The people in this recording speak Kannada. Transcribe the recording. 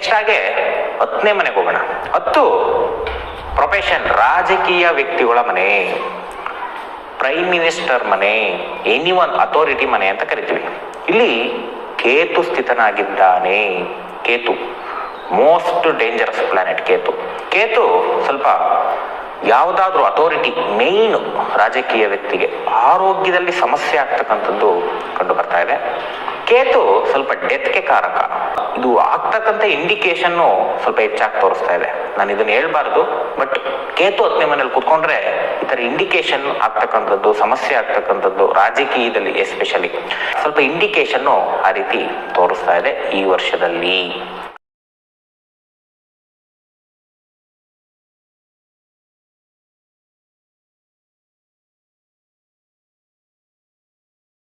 ಕೊನೆಯದಾಗೆ ಹತ್ತನೇ ಮನೆಗೆ ಹೋಗೋಣ. ಹತ್ತು ಪ್ರೊಫೆಷನ್ ರಾಜಕೀಯ ವ್ಯಕ್ತಿಗಳ ಮನೆ ಪ್ರೈಮ್ ಮಿನಿಸ್ಟರ್ ಮನೆ ಎನಿ ಒನ್ ಅಥಾರಿಟಿ ಮನೆ ಅಂತ ಕರಿತೀವಿ. ಇಲ್ಲಿ Ketu ಸ್ಥಿತನಾಗಿದ್ದಾನೆ Ketu. Most dangerous planet Ketu. Ketu ಸ್ವಲ್ಪ ಯಾವುದಾದ್ರೂ ಅಥಾರಿಟಿ ಮೇಯ್ನು ರಾಜಕೀಯ ವ್ಯಕ್ತಿಗೆ ಆರೋಗ್ಯದಲ್ಲಿ ಸಮಸ್ಯೆ ಆಗ್ತಕ್ಕಂಥದ್ದು ಕಂಡು ಬರ್ತಾ ಇದೆ. ಕೇತು ಸ್ವಲ್ಪ ಡೆತ್ಗೆ ಕಾರಕ. ಇದು ಆಗ್ತಕ್ಕಂಥ ಇಂಡಿಕೇಶನ್ನು ಸ್ವಲ್ಪ ಹೆಚ್ಚಾಗಿ ತೋರಿಸ್ತಾ ಇದೆ. ನಾನು ಇದನ್ನ ಹೇಳ್ಬಾರ್ದು, ಬಟ್ ಕೇತು ಹತ್ತನೇ ಮನೇಲಿ ಕುತ್ಕೊಂಡ್ರೆ ಈ ತರ ಇಂಡಿಕೇಶನ್ ಆಗ್ತಕ್ಕಂಥದ್ದು, ಸಮಸ್ಯೆ ಆಗ್ತಕ್ಕಂಥದ್ದು ರಾಜಕೀಯದಲ್ಲಿ ಎಸ್ಪೆಷಲಿ ಸ್ವಲ್ಪ ಇಂಡಿಕೇಶನ್ ಆ ರೀತಿ ತೋರಿಸ್ತಾ ಇದೆ ಈ ವರ್ಷದಲ್ಲಿ.